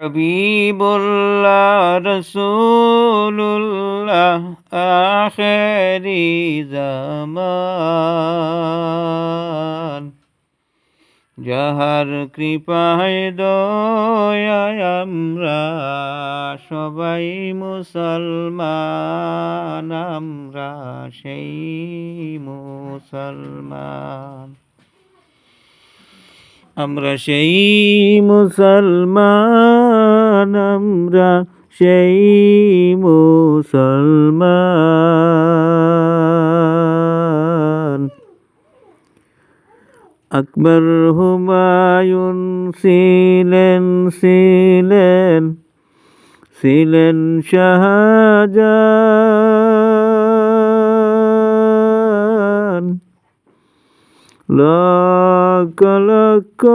হাবিবুল্লাহ রসুল্লাহ আখেরি জামান। যাহার কৃপায় দয়ায় আমরা সবাই মুসলমান, আমরা সেই মুসলমান। আমরা সেই মুসলমান। আমরা সেই মুসলমান। আকবর হুমায়ুন ছিলেন ছিলেন ছিলেন শাহজাহান। লক্ষ লক্ষ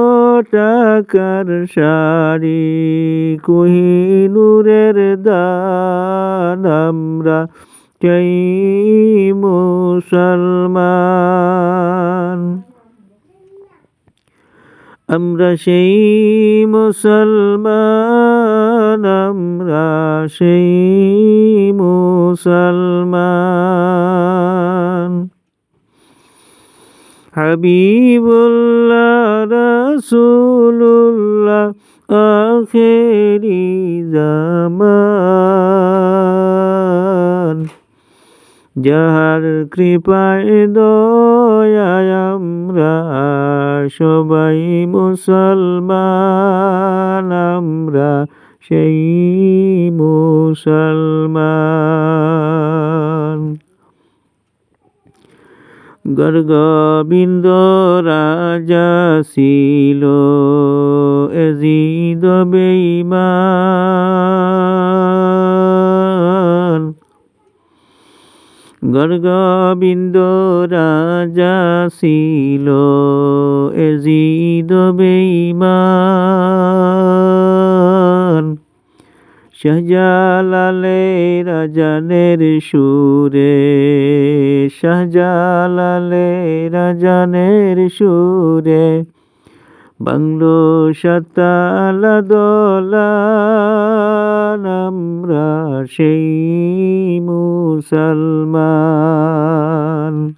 টাকার শাড়ি কুহিনুরের দান আমরা সেই মুসলমান। আমরা সেই মুসলমান, আমরা সেই মুসলমান। হাবিবুল্লাহ রাসূলুল্লাহ আখেরি জামান। যাহার কৃপায় দয়ায় আমরা সবাই মুসলমান আমরা সেই মুসলমান। গর্গবিন্দ রাজা ছিল এজিদ বেঈমান গর্গবিন্দ রাজা ছিল এজিদ বেঈমান শাহজালালে রাজানের সুরে শাহজালালে রাজানের সুরে বাংলো সাতালা আমরা সেই মুসলমান।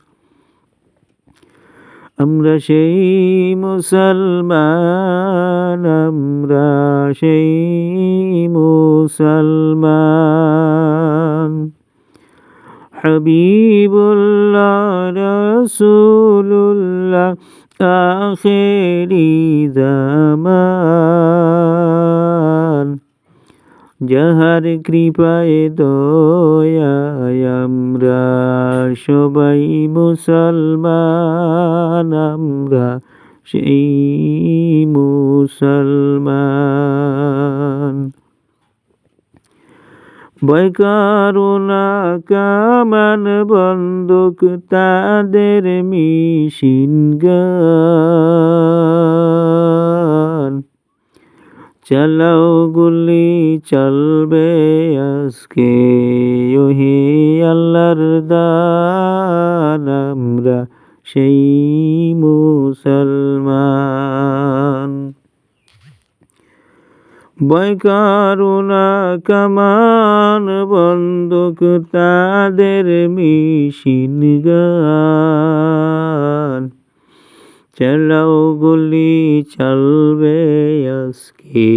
আমরা সেই মুসলমান আমরা সেই মুসলমান। হাবিবুল্লাহ রসুল্লাহ আখেরি জামান। যাহার কৃপায় দয়ায় আমরা সবাই মুসলমান আমরা সেই মুসলমান। বৈকারুণা কামান বন্দুক তাদের মিশিন গান। চালাও গুলি, চলবে আজকে, ওহি আল্লাহর দান। আমরা সেই বৈকারুণা কামান বন্দুক তাদের মিশিন গান। চালাও গুলি চলবে আজকে,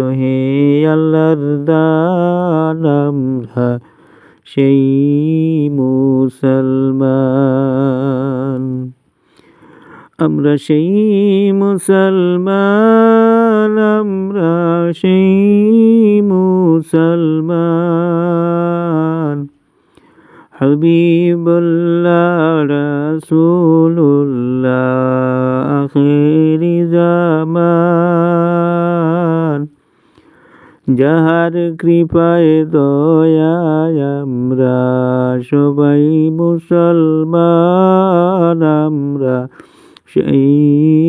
ওহে আল্লাহর দান আমরা সেই মুসলমান। আমরা সেই মুসলমান। আমরা সেই মুসলমান। হাবিবুল্লাহ, রাসূলুল্লাহ, আখেরি জামান। যাহার কৃপায়, দয়ায় আমরা সবাই মুসলমান, আমরা সেই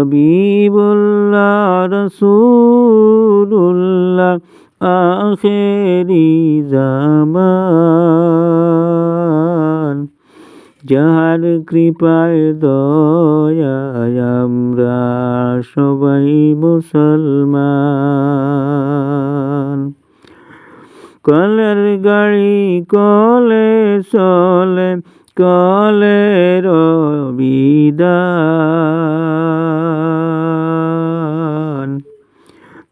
হাবিবুল্লাহ রসুল্লাহ আখেরি জামান। যাহার কৃপায় দয়ায় আমরা সবাই মুসলমান। কলের গাড়ি কলে চলে, কলের বিদান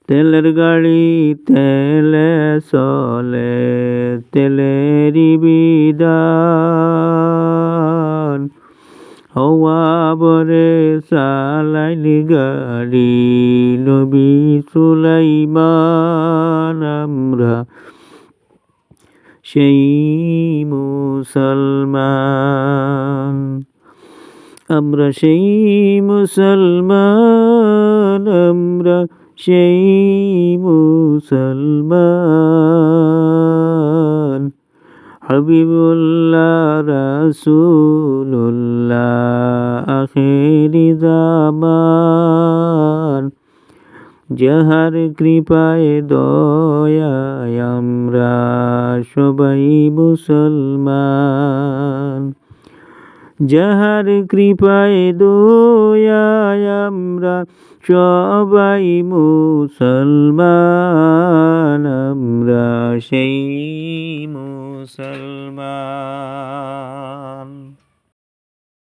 তেলের গাড়ি তেলে চলে, তেলেরই বিদান হওয়া বরে চালাইলি গাড়ি, নবী সুলাইমান, আমরা সেই মুসলমান। আমরা সেই মুসলমান, আমরা সেই মুসলমান হাবিবুল্লাহ রাসূলুল্লাহ আখেরি জামান যাহার কৃপায় দয়ায় আমরা সবাই মুসলমান। যাহার কৃপায় দয়ায় আমরা সবাই মুসলমান আমরা সেই মুসলমান।